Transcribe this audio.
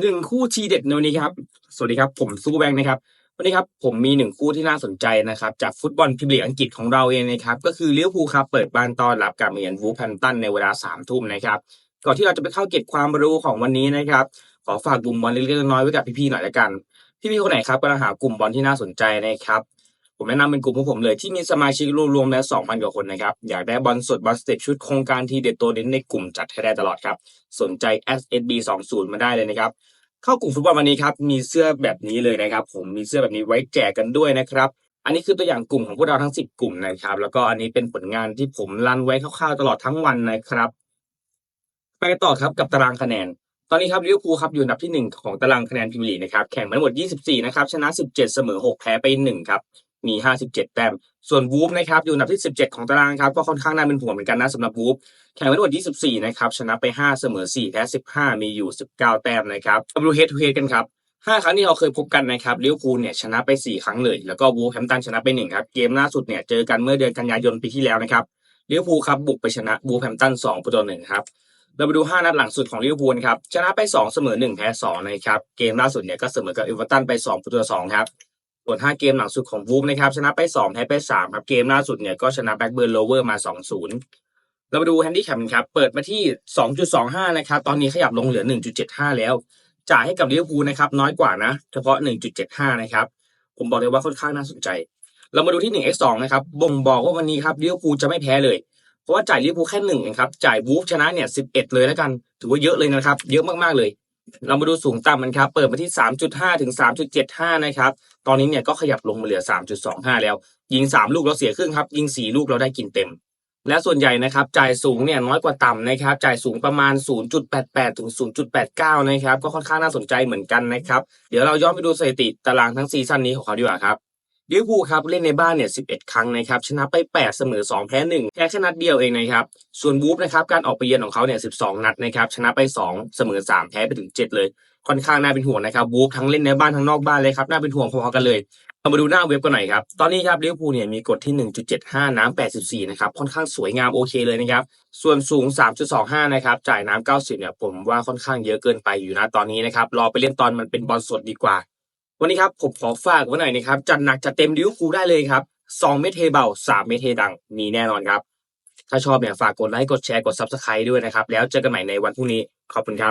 หนึ่งคู่ทีเด็ดในวันนี้ครับ สวัสดีครับ ผมซูแบงค์นะครับ วันนี้ครับผมมีหนึ่งคู่ที่น่าสนใจนะครับ จากฟุตบอลพิเมียร์ลีกอังกฤษของเราเองนะครับ ก็คือเลี้ยวภูครับเปิดบ้านต้อนรับการมาเยือนวูแพนตันในเวลาสามทุ่มนะครับ ก่อนที่เราจะไปเข้าเก็บความรู้ของวันนี้นะครับ ขอฝากกลุ่มบอลเล็กๆน้อยๆไว้กับพี่ๆหน่อยละกัน พี่ๆคนไหนครับกำลังหากลุ่มบอลที่น่าสนใจนะครับ ผมแนะนำเป็นกลุ่มของผมเลยที่มีสมาชิกรวมๆแล้ว2,000กว่าคนนะครับอยากได้บอลสดบอลสเต็ปชุดโครงการทีเด็ดตัวเด่นในกลุ่มจัดให้ได้ตลอดครับสนใจ SSB 20มาได้เลยนะครับเข้ากลุ่มฟุตบอลวันนี้ครับมีเสื้อแบบนี้เลยนะครับ ผมมีเสื้อแบบนี้ไว้แจกกันด้วยนะครับอันนี้คือตัวอย่างกลุ่มของพวกเราทั้ง 10 กลุ่มนะครับ แล้วก็อันนี้เป็นผลงานที่ผมรันไว้คร่าวๆตลอดทั้งวันนะครับ ไปต่อครับกับตารางคะแนน ตอนนี้ครับลิเวอร์พูลครับอยู่อันดับที่ 1 ของตารางคะแนนพรีเมียร์ลีกนะครับ แข่งมาทั้งหมด 24 นะครับ ชนะ 17 เสมอ 6 แพ้ไป 1 ครับ มี 57 แต้ม ส่วนวูฟนะครับอยู่อันดับที่ 17 ของตารางครับก็ค่อนข้างน่าเป็นห่วงเหมือนกันนะสำหรับวูฟแข่งมาทั้งหมด24 นะครับ ชนะไป 5 เสมอ 4 แพ้ 15 มีอยู่ 19 แต้มนะครับมาดูเฮดทูเฮดกันครับ5ครั้งที่เราเคยพบกันนะครับลิเวอร์พูลเนี่ยชนะไป 4 ครั้งเลย แล้วก็วูฟแฮมป์ตันชนะไป1ครับ เกมล่าสุดเนี่ยเจอกันเมื่อเดือนกันยายนปีที่แล้วนะครับลิเวอร์พูลครับบุกไปชนะวูฟแฮมป์ตัน2ประตูต่อ1ครับเราไปดู 5 นัดหลังสุดของลิเวอร์พูลครับชนะไป 2 เสมอ 1 แพ้2นะครับเกมล่าสุดเนี่ยก็เสมอกับเอเวอร์ตันไป 2 ประตู2ครับ ส่วน 5 เกมหลังสุดของวูฟนะครับชนะไป 2 แพ้ไป 3 ครับ เกมล่าสุดเนี่ยก็ชนะแบ็กเบิร์นโลเวอร์มา 2-0 เราไปดูแฮนดี้แคมครับ เปิดมาที่ 2.25 นะครับ ตอนนี้ขยับลงเหลือ 1.75 แล้ว จ่ายให้กับลิเวอร์พูลนะครับ น้อยกว่านะ เฉพาะ 1.75 นะครับ ผมบอกเลยว่าค่อนข้างน่าสนใจ เรามาดูที่ 1x2 นะครับบ่งบอกว่าวันนี้ครับลิเวอร์พูลจะไม่แพ้เลย เพราะว่าจ่ายลิเวอร์พูลแค่หนึ่งนะครับ จ่ายวูฟชนะเนี่ยสิบเอ็ดเลยแล้วกัน ถือว่าเยอะเลยนะครับ เยอะมากๆเลย เรามาดูสูงต่ำมันครับ เปิดมาที่สามจุดห้าถึงสามจุดเจ็ดห้านะครับ ตอนนี้เนี่ยก็ขยับลงมาเหลือสามจุดสองห้าแล้ว ยิงสามลูกเราเสียครึ่งครับ ยิงสี่ลูกเราได้กินเต็ม และส่วนใหญ่นะครับ จ่ายสูงเนี่ยน้อยกว่าต่ำนะครับ จ่ายสูงประมาณ 0.88 ถึง 0.89 นะครับ ก็ค่อนข้างน่าสนใจเหมือนกันนะครับ เดี๋ยวเราย้อนไปดูสถิติตารางทั้งซีซั่นนี้ของเขาดีกว่าครับ ลิเวอร์พูลครับเล่นในบ้านเนี่ย 11 ครั้งนะครับชนะไป 8 เสมอ 2 แพ้ 1 แพ้แค่นัดเดียวเองนะครับส่วนวูฟนะครับการออกไปเยือนของเขาเนี่ย 12 นัดนะครับชนะไป 2 เสมอ 3 แพ้ไปถึง 7 เลย ค่อนข้างน่าเป็นห่วงนะครับวูฟทั้งเล่นในบ้านทั้งนอกบ้านเลยครับน่าเป็นห่วงพอๆกันเลยเรามาดูหน้าเว็บกันหน่อยครับ ตอนนี้ครับลิเวอร์พูลเนี่ยมีกฎที่ 1.75 น้ำ 84 นะครับ ค่อนข้างสวยงามโอเคเลยนะครับ ส่วนสูง 3.25 นะครับ จ่ายน้ำ 90 เนี่ยผมว่าค่อนข้างเยอะเกินไปอยู่นะตอนนี้นะครับ รอไปเล่นตอนมันเป็นบอลสดดีกว่า วันนี้ครับผมขอฝากไว้หน่อยนะครับจัดหนักจัดเต็มดิวครูได้เลยครับ2เมตรเทเบา3เมตรเทดังมีแน่นอนครับ ถ้าชอบเนี่ยฝากกดไลค์กดแชร์กด Subscribe ด้วยนะครับ แล้วเจอกันใหม่ในวันพรุ่งนี้ ขอบคุณครับ